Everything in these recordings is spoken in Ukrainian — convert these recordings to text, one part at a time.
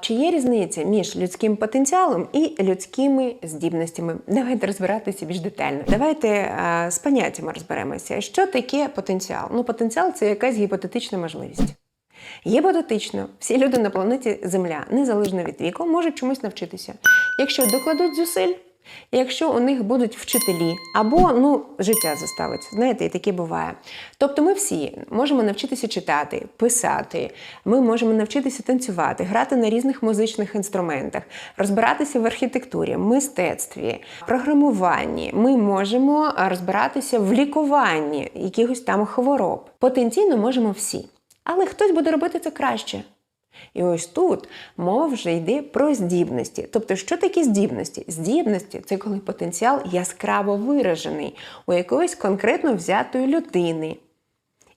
Чи є різниця між людським потенціалом і людськими здібностями? Давайте розбиратися більш детально. Давайте е, з поняттями розберемося. Що таке потенціал? Ну, потенціал це якась гіпотетична можливість. Гіпотетично, всі люди на планеті Земля, незалежно від віку, можуть чомусь навчитися. Якщо докладуть зусиль, якщо у них будуть вчителі, або ну, життя заставить. Знаєте, і таке буває. Тобто ми всі можемо навчитися читати, писати, ми можемо навчитися танцювати, грати на різних музичних інструментах, розбиратися в архітектурі, мистецтві, програмуванні. Ми можемо розбиратися в лікуванні якихось там хвороб. Потенційно можемо всі. Але хтось буде робити це краще. І ось тут мова вже йде про здібності. Тобто, що такі здібності? Здібності це коли потенціал яскраво виражений у якоїсь конкретно взятої людини.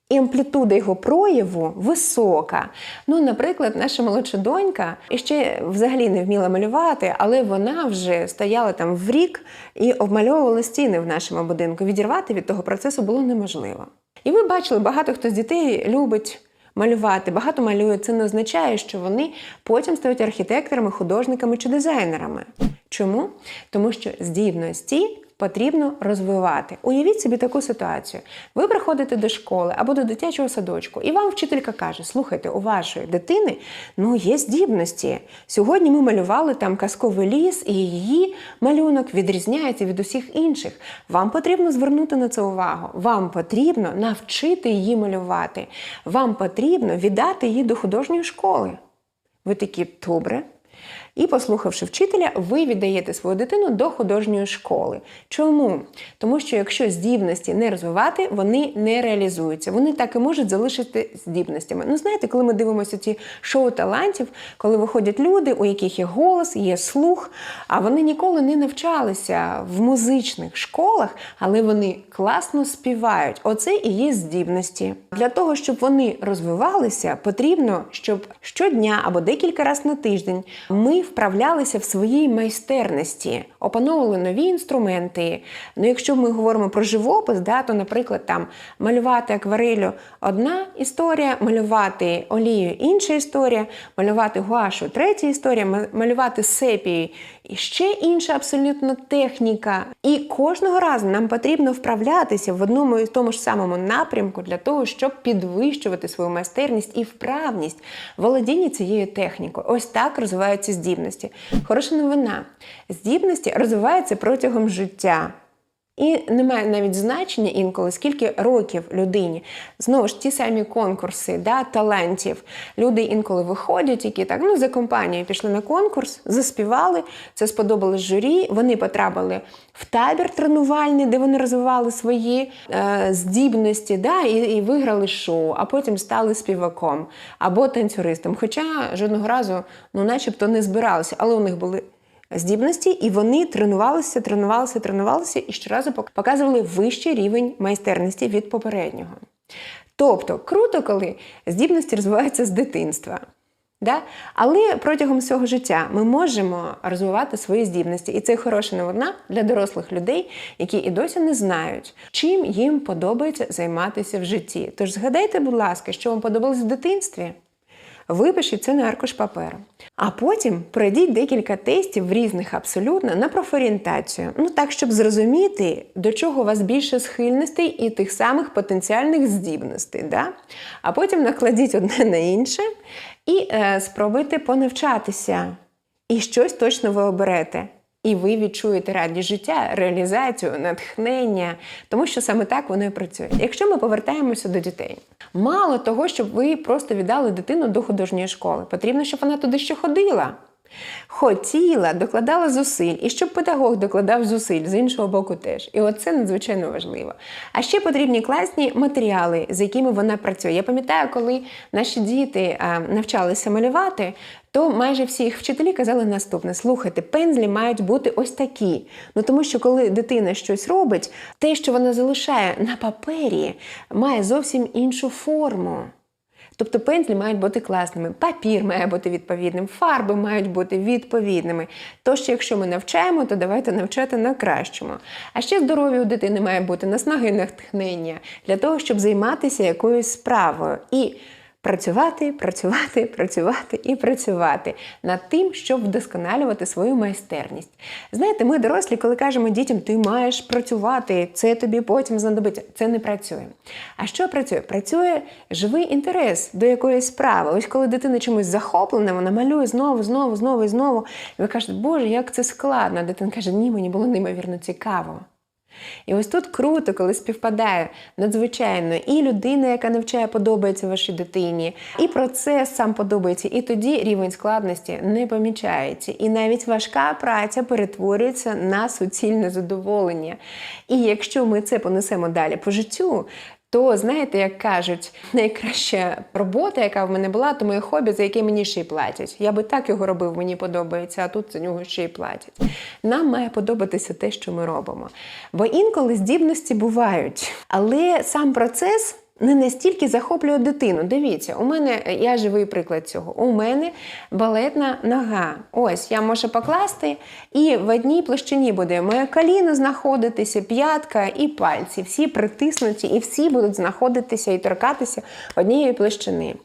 І амплітуда його прояву висока. Ну, наприклад, наша молодша донька ще взагалі не вміла малювати, але вона вже стояла там в рік і обмальовувала стіни в нашому будинку. Відірвати від того процесу було неможливо. І ви бачили, багато хто з дітей любить малювати, багато малює. Це не означає, що вони потім стають архітекторами, художниками чи дизайнерами. Чому? Тому що здібності потрібно розвивати. Уявіть собі таку ситуацію. Ви приходите до школи або до дитячого садочку, і вам вчителька каже: слухайте, у вашої дитини ну, є здібності. Сьогодні ми малювали там казковий ліс, і її малюнок відрізняється від усіх інших. Вам потрібно звернути на це увагу. Вам потрібно навчити її малювати. Вам потрібно віддати її до художньої школи. Ви такі добре. І, послухавши вчителя, ви віддаєте свою дитину до художньої школи. Чому? Тому що якщо здібності не розвивати, вони не реалізуються. Вони так і можуть залишити здібностями. Ну, знаєте, коли ми дивимося ці шоу талантів, коли виходять люди, у яких є голос, є слух, а вони ніколи не навчалися в музичних школах, але вони класно співають. Оце і є здібності. Для того, щоб вони розвивалися, потрібно, щоб щодня або декілька разів на тиждень ми вправлялися в своїй майстерності, опановували нові інструменти. Ну, якщо ми говоримо про живопис, да, то, наприклад, там малювати акварелю одна історія, малювати олію інша історія, малювати гуашу третя історія, малювати сепією і ще інша абсолютно техніка. І кожного разу нам потрібно вправлятися в одному і тому ж самому напрямку для того, щоб підвищувати свою майстерність і вправність володіння цією технікою. Ось так розвиваються здібності. Хороша новина. Здібності розвиваються протягом життя. І немає навіть значення інколи, скільки років людині. Знову ж ті самі конкурси да, талантів. Люди інколи виходять, які так ну за компанією пішли на конкурс, заспівали, це сподобалось журі. Вони потрапили в табір тренувальний, де вони розвивали свої е, здібності, да, і, і виграли шоу, а потім стали співаком або танцюристом. Хоча жодного разу, ну, начебто, не збиралися, але у них були здібності, і вони тренувалися, тренувалися, тренувалися і щоразу показували вищий рівень майстерності від попереднього. Тобто, круто, коли здібності розвиваються з дитинства. Да? Але протягом всього життя ми можемо розвивати свої здібності. І це хороша новина для дорослих людей, які і досі не знають, чим їм подобається займатися в житті. Тож згадайте, будь ласка, що вам подобалось в дитинстві. Випишіть це на аркуш паперу. А потім пройдіть декілька тестів різних абсолютно на профорієнтацію. Ну так, щоб зрозуміти, до чого у вас більше схильностей і тих самих потенціальних здібностей. Да? А потім накладіть одне на інше і е, спробуйте понавчатися. І щось точно ви оберете. І ви відчуєте радість життя, реалізацію, натхнення, тому що саме так воно і працює. Якщо ми повертаємося до дітей, мало того, щоб ви просто віддали дитину до художньої школи, потрібно, щоб вона туди ще ходила. Хотіла, докладала зусиль, і щоб педагог докладав зусиль з іншого боку теж. І оце надзвичайно важливо. А ще потрібні класні матеріали, з якими вона працює. Я пам'ятаю, коли наші діти а, навчалися малювати, то майже всі їх вчителі казали наступне: слухайте, пензлі мають бути ось такі. Ну тому що коли дитина щось робить, те, що вона залишає на папері, має зовсім іншу форму. Тобто пензлі мають бути класними, папір має бути відповідним, фарби мають бути відповідними. Тож, якщо ми навчаємо, то давайте навчати на кращому. А ще здоров'я у дитини має бути наснаги і натхнення для того, щоб займатися якоюсь справою. І Працювати, працювати, працювати і працювати над тим, щоб вдосконалювати свою майстерність. Знаєте, ми дорослі, коли кажемо дітям, ти маєш працювати, це тобі потім знадобиться. Це не працює. А що працює? Працює живий інтерес до якоїсь справи. Ось коли дитина чимось захоплена, вона малює знову, знову, знову і знову. І ви кажете, Боже, як це складно. Дитина каже, ні, мені було неймовірно цікаво. І ось тут круто, коли співпадає надзвичайно і людина, яка навчає, подобається вашій дитині, і процес сам подобається, і тоді рівень складності не помічається. І навіть важка праця перетворюється на суцільне задоволення. І якщо ми це понесемо далі по життю, то знаєте, як кажуть, найкраща робота, яка в мене була, то моє хобі, за яке мені ще й платять. Я би так його робив, мені подобається, а тут за нього ще й платять. Нам має подобатися те, що ми робимо. Бо інколи здібності бувають, але сам процес. Не настільки захоплює дитину. Дивіться, у мене я живий приклад цього. У мене балетна нога. Ось я можу покласти, і в одній площині буде моє коліно знаходитися, п'ятка і пальці. Всі притиснуті, і всі будуть знаходитися і торкатися однієї площини.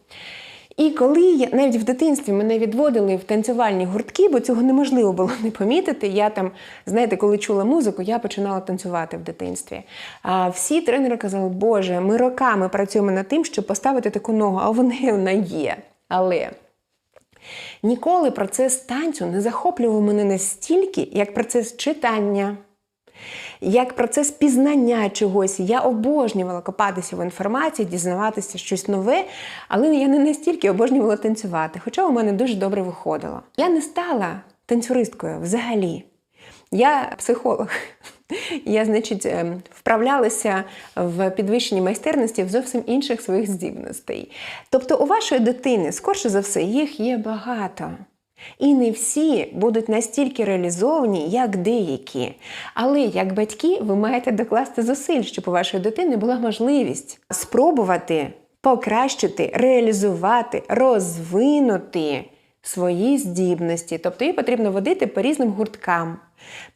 І коли навіть в дитинстві мене відводили в танцювальні гуртки, бо цього неможливо було не помітити. Я там, знаєте, коли чула музику, я починала танцювати в дитинстві. А всі тренери казали, Боже, ми роками працюємо над тим, щоб поставити таку ногу, а в неї вона є. Але ніколи процес танцю не захоплював мене настільки, як процес читання як процес пізнання чогось. Я обожнювала копатися в інформації, дізнаватися щось нове, але я не настільки обожнювала танцювати, хоча у мене дуже добре виходило. Я не стала танцюристкою взагалі. Я психолог. Я, значить, ем, вправлялася в підвищенні майстерності в зовсім інших своїх здібностей. Тобто, у вашої дитини, скорше за все, їх є багато. І не всі будуть настільки реалізовані, як деякі. Але як батьки, ви маєте докласти зусиль, щоб у вашої дитини була можливість спробувати покращити, реалізувати, розвинути свої здібності. Тобто їй потрібно водити по різним гурткам.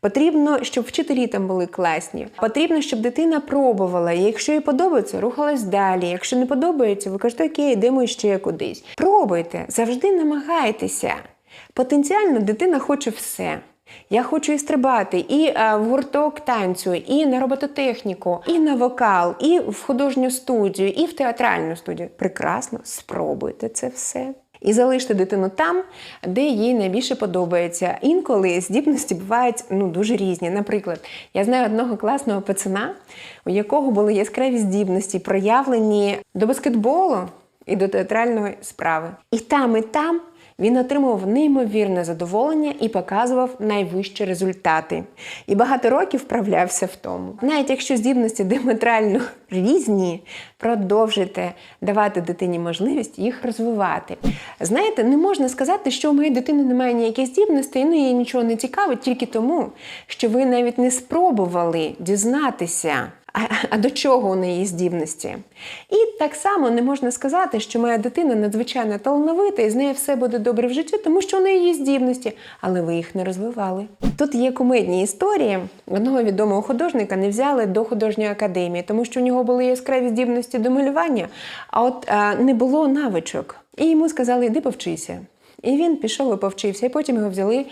Потрібно, щоб вчителі там були класні. Потрібно, щоб дитина пробувала. І якщо їй подобається, рухалась далі. Якщо не подобається, ви кажете, окей, йдемо ще кудись. Пробуйте, завжди намагайтеся. Потенціально дитина хоче все. Я хочу і стрибати, і а, в гурток танцю, і на робототехніку, і на вокал, і в художню студію, і в театральну студію. Прекрасно, спробуйте це все. І залиште дитину там, де їй найбільше подобається. Інколи здібності бувають ну, дуже різні. Наприклад, я знаю одного класного пацана, у якого були яскраві здібності, проявлені до баскетболу і до театральної справи. І там, і там він отримував неймовірне задоволення і показував найвищі результати. І багато років вправлявся в тому. Навіть якщо здібності діаметрально різні, продовжуйте давати дитині можливість їх розвивати. Знаєте, не можна сказати, що у моєї дитини немає ніяких здібностей, ну їй нічого не цікавить тільки тому, що ви навіть не спробували дізнатися. А, до чого у неї здібності? І так само не можна сказати, що моя дитина надзвичайно талановита і з нею все буде добре в житті, тому що у неї є здібності, але ви їх не розвивали. Тут є кумедні історії. Одного відомого художника не взяли до художньої академії, тому що у нього були яскраві здібності до малювання, а от а, не було навичок. І йому сказали, йди повчися. І він пішов і повчився, і потім його взяли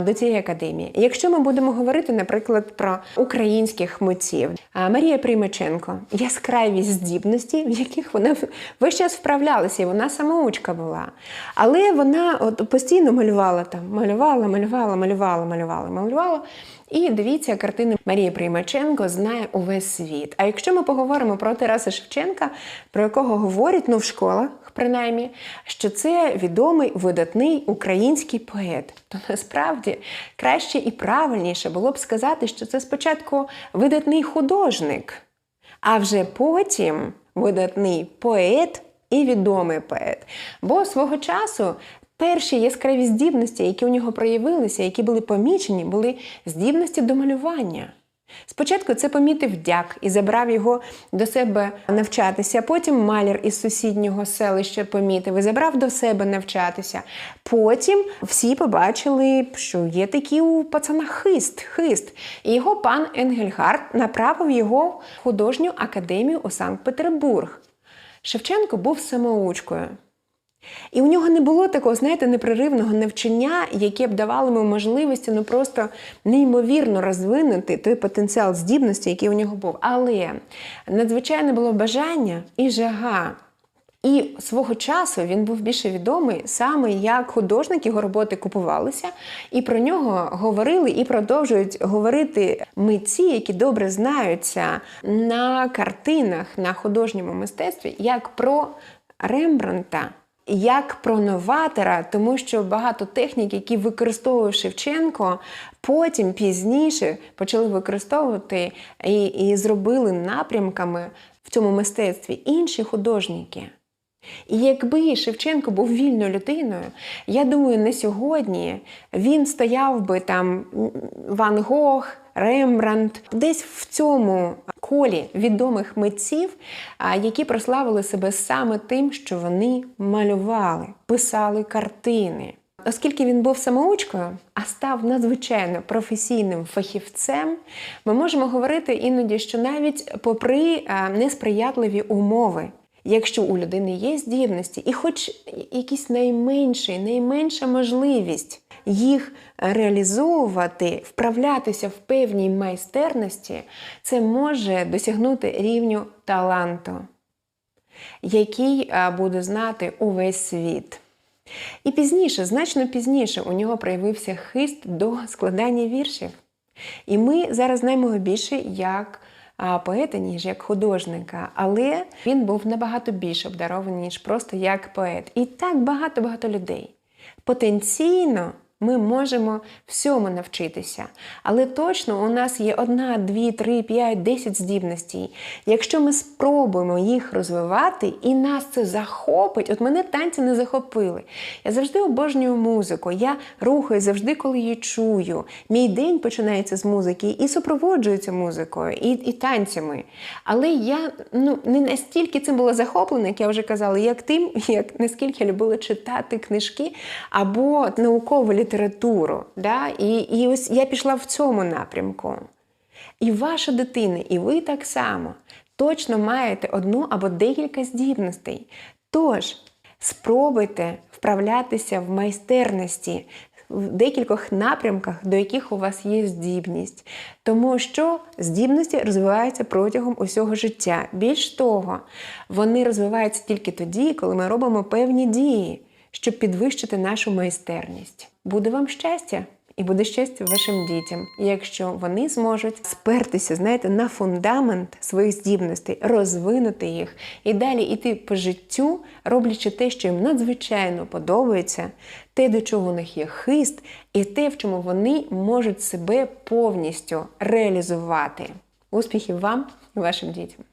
до цієї академії. Якщо ми будемо говорити, наприклад, про українських митців, Марія Приймаченко, яскраві здібності, в яких вона весь час вправлялася, і вона самоучка була. Але вона от постійно малювала там, малювала, малювала, малювала, малювала, малювала. І дивіться, картини Марії Приймаченко знає увесь світ. А якщо ми поговоримо про Тараса Шевченка, про якого говорять ну в школах, принаймні, що це відомий видатний український поет, то насправді краще і правильніше було б сказати, що це спочатку видатний художник, а вже потім видатний поет. І відомий поет. Бо свого часу Перші яскраві здібності, які у нього проявилися, які були помічені, були здібності до малювання. Спочатку це помітив дяк і забрав його до себе навчатися. Потім маляр із сусіднього селища помітив і забрав до себе навчатися. Потім всі побачили, що є такий у пацана хист, хист. І його пан Енгельгард направив його в художню академію у Санкт-Петербург Шевченко був самоучкою. І у нього не було такого, знаєте, непреривного навчання, яке б давало йому можливості ну просто неймовірно розвинути той потенціал здібності, який у нього був. Але надзвичайне було бажання і жага. І свого часу він був більше відомий саме як художник, його роботи купувалися, і про нього говорили і продовжують говорити митці, які добре знаються на картинах на художньому мистецтві, як про Рембранта. Як про новатора, тому що багато технік, які використовував Шевченко, потім пізніше почали використовувати і, і зробили напрямками в цьому мистецтві інші художники. І якби Шевченко був вільною людиною, я думаю, не сьогодні він стояв би там Ван Гог, Рембрандт, десь в цьому колі відомих митців, які прославили себе саме тим, що вони малювали, писали картини. Оскільки він був самоучкою, а став надзвичайно професійним фахівцем, ми можемо говорити іноді, що навіть попри несприятливі умови, якщо у людини є здібності, і хоч якийсь найменший, найменша можливість їх реалізовувати, вправлятися в певній майстерності, це може досягнути рівню таланту, який буде знати увесь світ. І пізніше, значно пізніше, у нього проявився хист до складання віршів. І ми зараз знаємо більше як поета, ніж як художника, але він був набагато більш обдарований, ніж просто як поет. І так багато-багато людей. Потенційно ми можемо всьому навчитися. Але точно у нас є одна, дві, три, п'ять, десять здібностей. Якщо ми спробуємо їх розвивати, і нас це захопить, от мене танці не захопили. Я завжди обожнюю музику, я рухаю завжди, коли її чую. Мій день починається з музики і супроводжується музикою, і і танцями. Але я ну, не настільки цим була захоплена, як я вже казала, як тим, як наскільки я любила читати книжки або наукову літературу літературу. Да? І, і ось я пішла в цьому напрямку. І ваша дитина, і ви так само точно маєте одну або декілька здібностей. Тож, спробуйте вправлятися в майстерності. В декількох напрямках, до яких у вас є здібність, тому що здібності розвиваються протягом усього життя. Більш того, вони розвиваються тільки тоді, коли ми робимо певні дії, щоб підвищити нашу майстерність. Буде вам щастя! І буде щастя вашим дітям, якщо вони зможуть спертися, знаєте, на фундамент своїх здібностей, розвинути їх і далі йти по життю, роблячи те, що їм надзвичайно подобається, те, до чого у них є хист, і те, в чому вони можуть себе повністю реалізувати. Успіхів вам і вашим дітям!